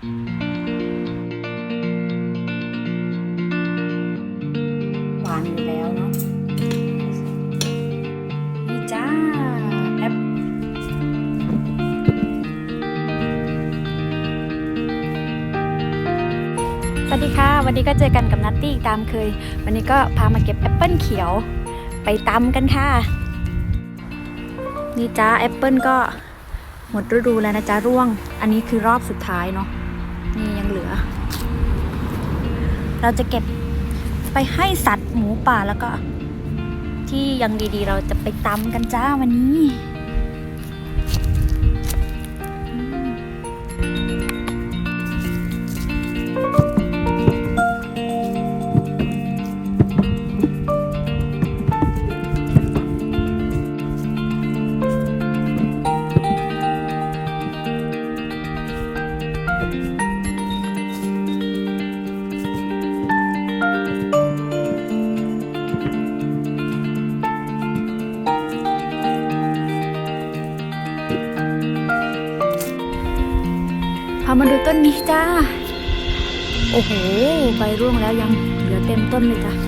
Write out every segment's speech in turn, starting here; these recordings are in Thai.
หวานอยู่แล้วเนาะนี่จ้าแอปสวัสดีค่ะ วันนี้ก็เจอกันกับนัตตี้ตามเคย วันนี้ก็พามาเก็บแอปเปิลเขียว ไปตำกันค่ะ นี่จ้าแอปเปิลก็หมดฤดูแล้วนะจ๊ะร่วง อันนี้คือรอบสุดท้ายเนาะ เราจะเก็บไปให้สัตว์หมูป่าแล้วก็ ที่ยังดีๆ เราจะไปตำกันจ้าวันนี้ามาดูต้นนี้จ้า โอ้โหใบร่วงแล้วยังเหลือเต็มต้นเลยจ้ะ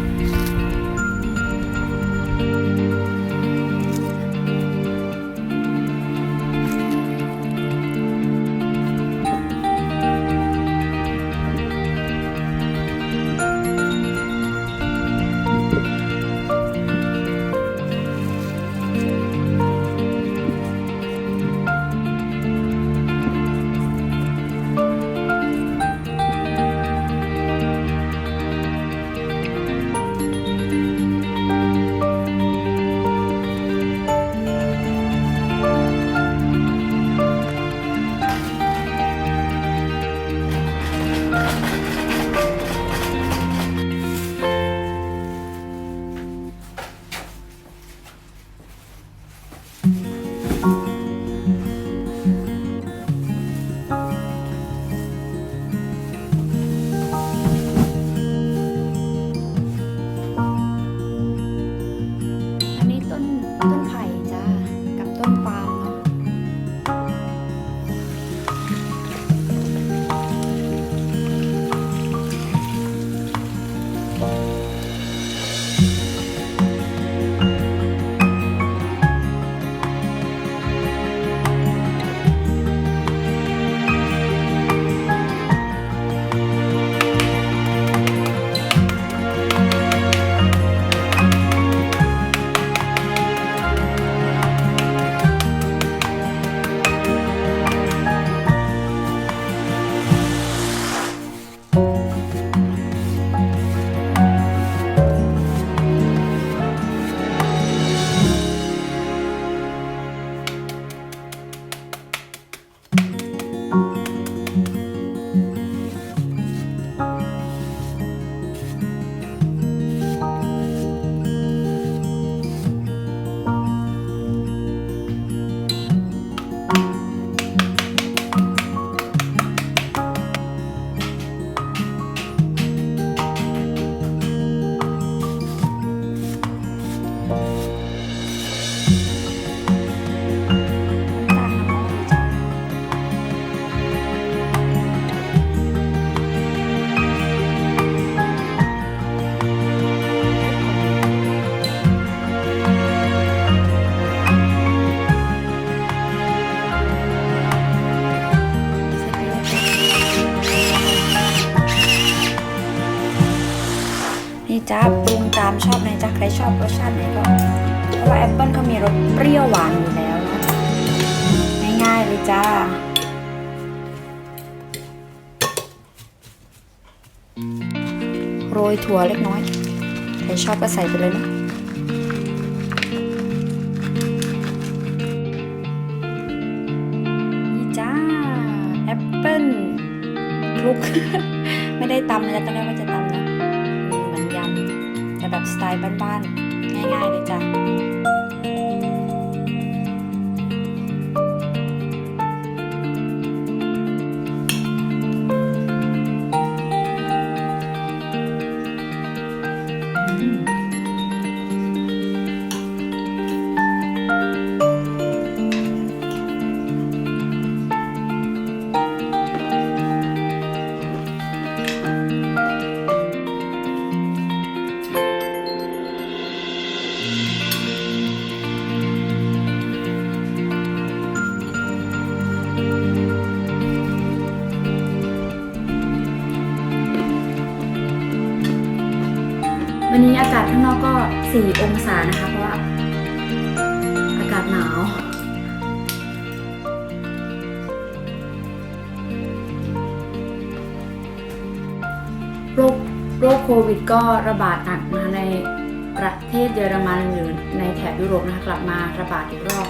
จ้าปรุงตามชอบเลยจ้าใครชอบรสชาติไหนก็เพราะว่าแอปเปิลเขามีรสเปรี้ยวหวานอยู่แล้วนะง่ายๆเลยจ้าโรยถั่วเล็กน้อย ใครชอบก็ใส่ไปเลยนะนี่จ้าแอปเปิลคลุก ไม่ได้ตำนะจ๊ะตอนแรกว่า ไตล์บ้านๆ ง่ายๆเลยจ้ะ วันนี้อากาศข้างนอกก็ 4 องศานะคะ เพราะว่าอากาศหนาวโรคโรคโควิดก็ระบาดหนักนะคะในประเทศเยอรมันหรือในแถบยุโรปนะคะกลับมาระบาดอีกรอบ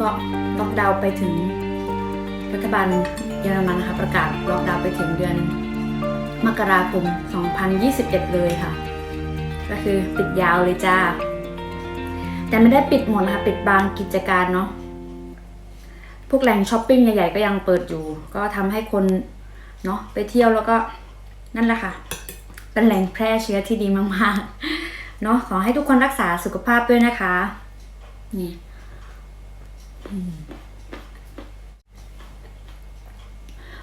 ก็ล็อกดาวน์ไปถึงรัฐบาลเยอรมันนะคะประกาศล็อกดาวน์ไปถึงเดือน มกราคม 2021 เลยค่ะ ก็คือปิดยาวเลยจ้า แต่ไม่ได้ปิดหมดนะคะปิดบางกิจการเนาะพวกแหล่งช้อปปิ้งใหญ่ๆก็ยังเปิดอยู่ ก็ทำให้คนเนาะไปเที่ยวแล้วก็นั่นแหละค่ะ เป็นแหล่งแพร่เชื้อที่ดีมากๆเนาะขอให้ทุกคนรักษาสุขภาพด้วยนะคะ นี่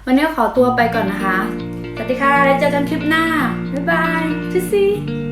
วันนี้ขอตัวไปก่อนนะคะ สวัสดีค่ะแล้วเจอกันคลิปหน้า บ๊ายบายทุซี่